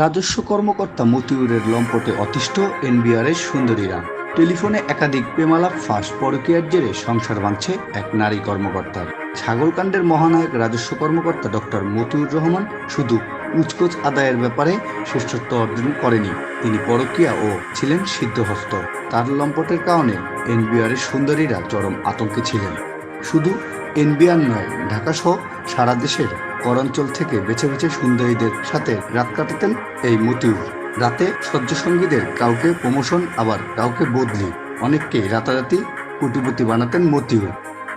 রাজস্ব কর্মকর্তা মতিউরের লম্পটে অতিষ্ঠ এনবিআরের সুন্দরীরা। টেলিফোনে একাধিক প্রেমালাপ, ফাঁস, পরকীয়ার জেরে সংসার ভাঙছে এক নারী কর্মকর্তার। ছাগলকাণ্ডের মহানায়ক, রাজস্ব কর্মকর্তা ডক্টর মতিউর রহমান শুধু উচকোচ আদায়ের ব্যাপারে শ্রেষ্ঠত্ব অর্জন করেনি, তিনি পরকীয়া ও ছিলেন সিদ্ধহস্ত। তার লম্পটের কারণে এনবিআরের সুন্দরীরা চরম আতঙ্কে ছিলেন। শুধু এনবিআর নয় ঢাকা সহ সারা দেশের করাঞ্চল থেকে বেছে বেছে সুন্দরীদের সাথে রাত কাটাতেন এই মতিউর। রাতে সহ্যসঙ্গীদের কাউকে প্রমোশন, আবার কাউকে বদলি। অনেককে রাতারাতি কুটিপতি বানাতেন মতিউর।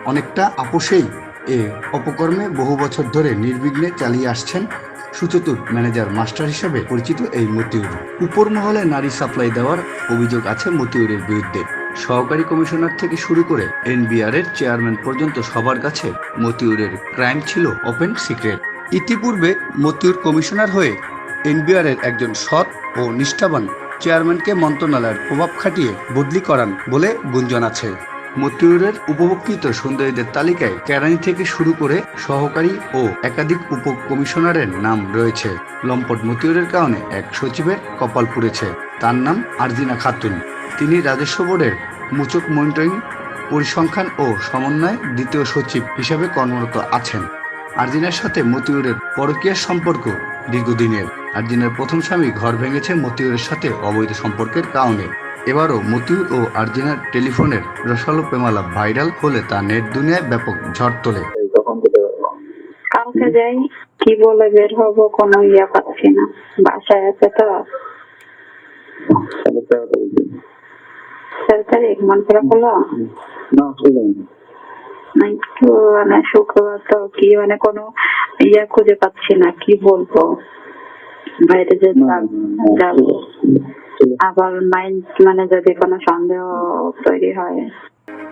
অনেকটা আপোষেই এ অপকর্মে বহু বছর ধরে নির্বিঘ্নে চালিয়ে আসছেন সুচতুর ম্যানেজার মাস্টার হিসেবে পরিচিত এই মতিউর। উপর মহলে নারী সাপ্লাই দেওয়ার অভিযোগ আছে মতিউরের বিরুদ্ধে। সহকারী কমিশনার থেকে শুরু করে এনবিআর এর চেয়ারম্যান পর্যন্ত সবার কাছে মতিউরের ক্রাইম ছিল ওপেন সিক্রেট। ইতিপূর্বে মতিউর কমিশনার হয়ে এনবিআর এর একজন সৎ ও নিষ্ঠাবান চেয়ারম্যানকে মন্ত্রণালয়ের প্রভাব খাটিয়ে বদলি করান বলে গুঞ্জন আছে। মতিউরের উপভোক্তৃত সুন্দরীদের তালিকায় কেরানি থেকে শুরু করে সহকারী ও একাধিক উপ কমিশনারের নাম রয়েছে। লম্পট মতিউরের কারণে এক সচিবের কপাল পুড়েছে। তার নাম আরজিনা খাতুন। তিনি রাজস্ব বোর্ডের মুচক মনিটরিং, পরিসংখ্যান ও সমন্বয় দ্বিতীয় সচিব হিসেবে কর্মরত আছেন। আরজিনার সাথে মতিউরের পরকীয়ার সম্পর্ক দীর্ঘদিনের। আরজিনার প্রথম স্বামী ঘর ভেঙেছে মতিউরের সাথে অবৈধ সম্পর্কের কারণে। এবারও মতিউর ও আরজিনার টেলিফোনের রসালো প্রেমালাপ ভাইরাল হলে তা নেট দুনিয়ায় ব্যাপক ঝড় তোলে। যাই কি বলে বের হব? ইয়া পাচ্ছি না। বাসায় আছে তো? তারিখে। তেরো তারিখ মন করে হলো না একটু মানে শুক্রবার তো কি মানে কোনো ইয়া খুঁজে পাচ্ছি না কি বলব? বাইরে যে যাব আবার মাইন্ড মানে যদি কোনো সন্দেহ তৈরি হয়।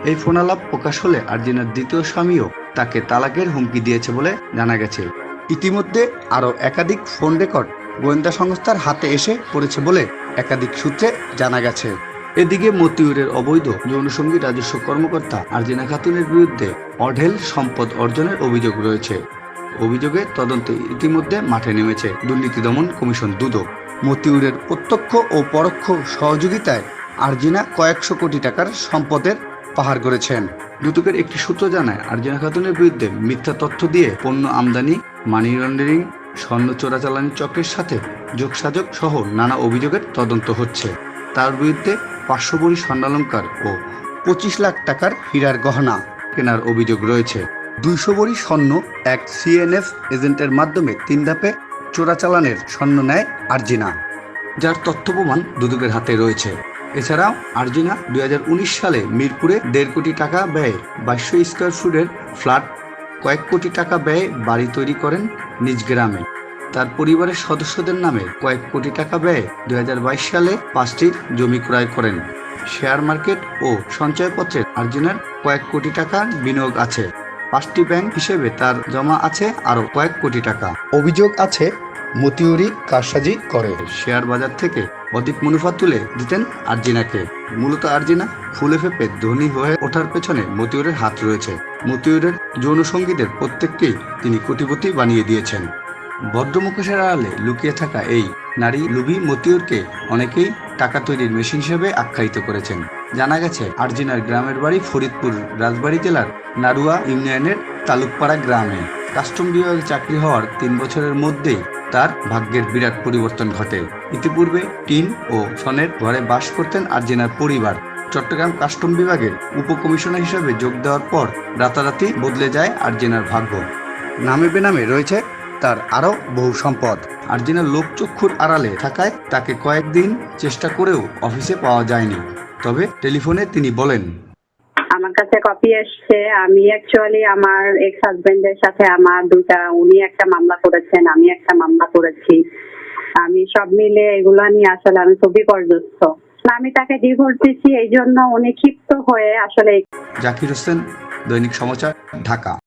এই ফোনালাপ প্রকাশ হলে আরজিনার দ্বিতীয় স্বামীও তাকে তালাকের হুমকি দিয়েছে বলে জানা গেছে। ইতিমধ্যে আরও একাধিক ফোন রেকর্ড গোয়েন্দা সংস্থার হাতে এসে পড়েছে বলে একাধিক সূত্রে জানা গেছে। এদিকে মতিউরের অবৈধ যৌনসঙ্গী রাজস্ব কর্মকর্তা আরজিনা খাতুনের বিরুদ্ধে অঢেল সম্পদ অর্জনের অভিযোগ রয়েছে। অভিযোগে তদন্তে ইতিমধ্যে মাঠে নেমেছে দুর্নীতি দমন কমিশন দুদক। মতিউরের প্রত্যক্ষ ও পরোক্ষ সহযোগিতায় আরজিনা কয়েকশো কোটি টাকার সম্পদের পাহাড় করেছেন দুদকের একটি সূত্র জানায়, আরজিনা খাতুনের বিরুদ্ধে মিথ্যা তথ্য দিয়ে পণ্য আমদানি, মানি লন্ডারিং, স্বর্ণ চোরাচালানি চক্রের সাথে যোগসাজগ সহ নানা অভিযোগের তদন্ত হচ্ছে। তার বিরুদ্ধে পাঁচশো বড়ি স্বর্ণালঙ্কার ও পঁচিশ লাখ টাকার হীরার গহনা কেনার অভিযোগ রয়েছে। দুইশো ভরি স্বর্ণ এক সিএনএফ এজেন্টের মাধ্যমে তিন ধাপে চোরাচালানের স্বর্ণ নেয় আরজিনা, যার তথ্য প্রমাণ দুদকের হাতে রয়েছে। এছাড়াও আর্জিনা দুই হাজার উনিশ সালে মিরপুরে দেড় কোটি টাকা ব্যয়ে বাইশশো স্কোয়ার ফুটের ফ্ল্যাট, কয়েক কোটি টাকা ব্যয়ে বাড়ি তৈরি করেন নিজ গ্রামে। তার পরিবারের সদস্যদের নামে কয়েক কোটি টাকা ব্যয়ে দুই হাজার বাইশ সালে পাঁচটি জমি ক্রয় করেন। শেয়ার মার্কেট ও সঞ্চয়পত্রে আর্জিনার কয়েক কোটি টাকা বিনিয়োগ আছে। পাঁচটি ব্যাংক হিসেবে তার জমা আছে আরও কয়েক কোটি টাকা। অভিযোগ আছে, মতিউরি কারসাজি করে। শেয়ার বাজার থেকে অধিক মুনাফা তুলে দিতেন আর্জিনাকে। মূলত আর্জিনা ফুলে ফেপে ধনী হয়ে ওঠার পেছনে মতিউরের হাত রয়েছে। মতিউরের যৌন সঙ্গীদের প্রত্যেককেই তিনি কোটিপতি বানিয়ে দিয়েছেন। বদ্ধ মুখোশের আড়ালে লুকিয়ে থাকা এই নারী লুবি মতিউরকে অনেকেই টাকা তৈরির মেশিন হিসেবে আখ্যায়িত করেছেন। জানা গেছে, আরজিনার গ্রামের বাড়ি ফরিদপুর রাজবাড়ী জেলার নারুয়া ইউনিয়নের তালুকপাড়া গ্রামে। কাস্টম বিভাগে চাকরি হওয়ার তিন বছরের মধ্যেই তার ভাগ্যের বিরাট পরিবর্তন ঘটে। ইতিপূর্বে টিন ও সনের ঘরে বাস করতেন আরজিনার পরিবার। চট্টগ্রাম কাস্টম বিভাগের উপকমিশনার হিসেবে যোগ দেওয়ার পর রাতারাতি বদলে যায় আরজিনার ভাগ্য। নামে বেনামে রয়েছে তার আরও বহু সম্পদ। আরজিনার লোকচক্ষুর আড়ালে থাকায় তাকে কয়েকদিন চেষ্টা করেও অফিসে পাওয়া যায়নি। তবে টেলিফোনে তিনি বলেন আমার কাছে কপি এসছে। আমি অ্যাকচুয়ালি আমার এক্স হাজবেন্ডের সাথে আমার দুটা উনি একটা মামলা করেছেন আমি একটা মামলা করেছি। আমি সব মিলে এগুলা নিয়ে আসলে আমি খুবই পর্যস্ত আমি তাকে ডিভোর্স দিচ্ছি এই জন্য উনি ক্ষিপ্ত হয়ে আসলে জাকির হোসেন দৈনিক সমাচার ঢাকা।